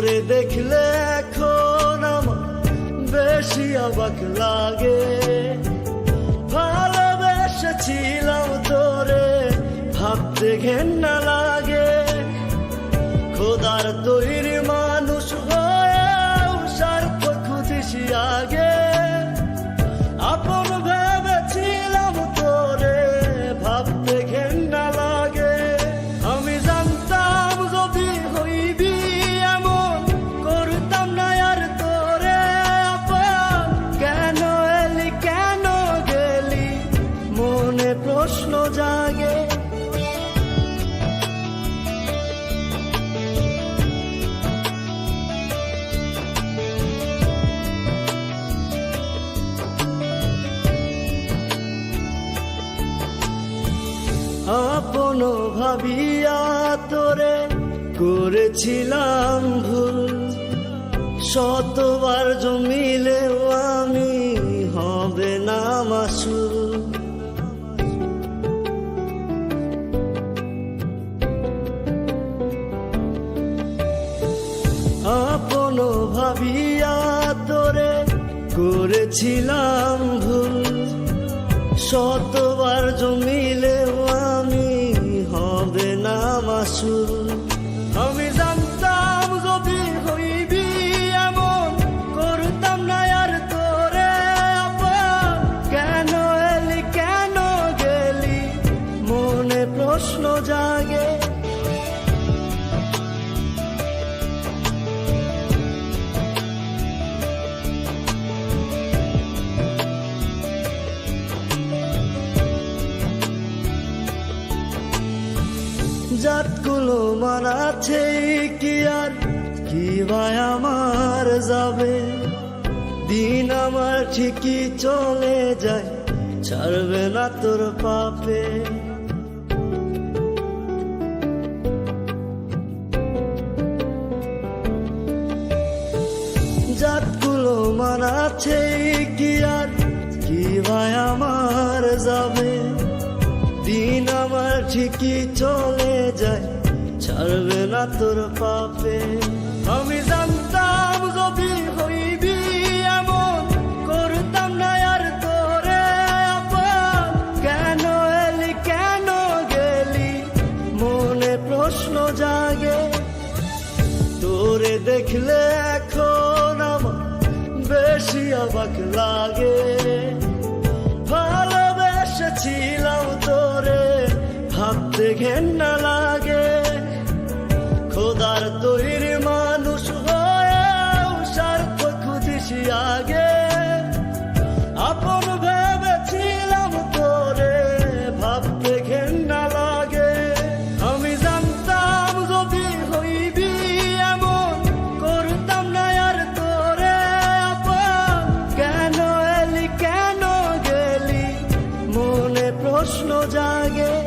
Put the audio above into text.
তোরে দেখলে এখন আমার বেশি অবাক লাগে। ভালোবেসেছিলাম তোরে ভাবতে ঘেন্না লাগে। খোদার তৈরি আপন ভাবিয়া তোরে করেছিলাম ভুল। শতবার জমিলেও আমি হবে না মাসুল। আপন ভাবিয়া তোরে করেছিলাম ভুল। শতবার প্রশ্ন জাগে। জাতগুলো মানাছে কি আর? কি ভাই আমার যাবে? দিন আমার ঠিকই চলে যায়, ছাড়বে না তোর পাপে। জাতগুলো আছে কি আর? কি ভাই আমার যাবে? দিন আমার ঠিকই চলে যায়, ছাড়বে না তোর পাপে। আমি জানতাম যদি হইবি এমন, করতাম না আর তোরে আপন। কেন এলি, কেন গেলি? মনে প্রশ্ন জাগে। তোরে দেখলে বেশি অবাক লাগে ভালোবেসেছিলাম তোরে ভাবতে ঘেন্না লাগে। খোদার তৈরি প্রশ্ন জাগে।